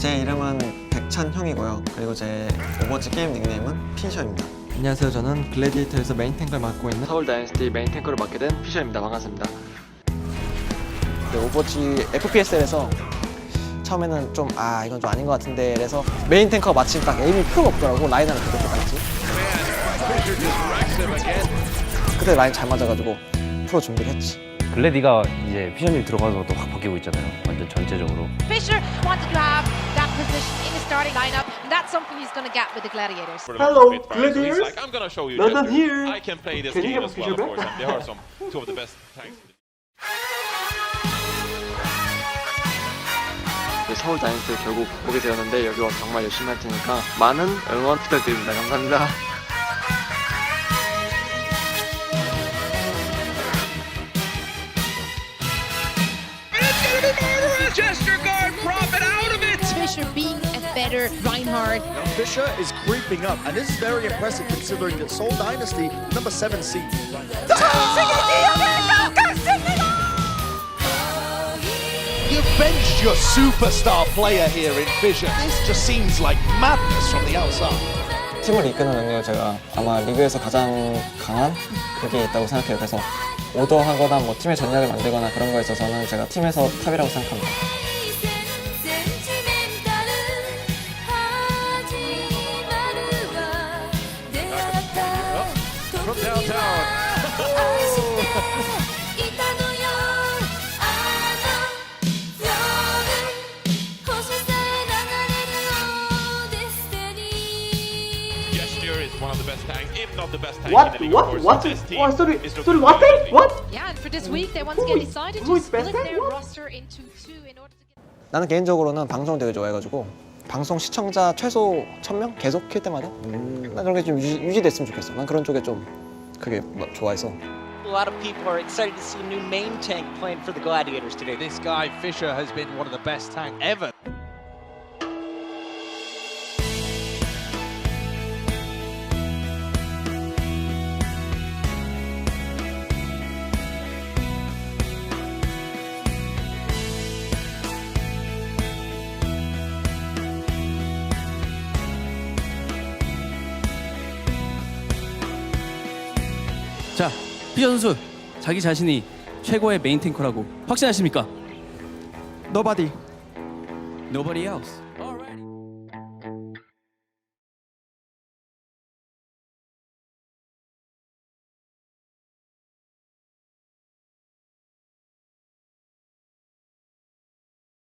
제 이름은 백찬형이고요. 그리고 제 오버워치 게임 닉네임은 피셔입니다. 안녕하세요. 저는 글래디에이터에서 메인 탱크를 맡고 있는 서울 다이너스티 메인 탱크를 맡게 된 피셔입니다. 반갑습니다. 네, 오버워치 FPS에서 처음에는 좀 아 이건 좀 아닌 것 같은데 그래서 메인 탱커가 마침 딱 에임이 표 없더라고 라인 하나 그렇게 갔지 그때 라인 잘 맞아가지고 프로 준비를 했지 글래디가 이제 피셔님 들어가서 또 확 바뀌고 있잖아요. 완전 전체적으로. Fisher wanted to have position in the starting lineup, and that's something he's going to get with the Gladiators. Hello, Gladiators. like, I'm gonna show you. London Jester. here. I can play this Can game as well, of course. And there are some two of the best tanks. 네, 서울 다이너스티에 결국 오게 되었는데 여기 와서 정말 열심히 할 테니까 많은 응원 부탁드립니다. 감사합니다. Fisher being a better Reinhardt. Fisher is creeping up, and this is very impressive considering that Seoul Dynasty, number seven seed. You benched your superstar player here in Fisher. This just seems like madness from the outside. 팀을 이끄는 능력을 제가 아마 리그에서 가장 강한 그게 있다고 생각해요 그래서 오더하거나 뭐 팀의 전략을 만들거나 그런 거에 있어서는 제가 팀에서 탑이라고 생각합니다 Gesture is one of the best tanks, if not the best tank What? in the league. of What? course. What? This team Oh, sorry, sorry, what? really What? Yeah, and for this week, they once again decided to split their roster into two in order to get. 나는 개인적으로는 방송 되게 좋아해가지고 방송 시청자 최소 1000명 계속 킬 때마다 난 그런 게좀 유지, 유지 됐으면 좋겠어 난 그런 쪽에 좀 그게 뭐 좋아해서 A lot of people are excited to see a new main tank playing for the Gladiators today. This guy Fisher has been one of the best tank ever. 자, 피겨 선수 자기 자신이 최고의 메인 탱커라고 확신하십니까? Nobody. Nobody else.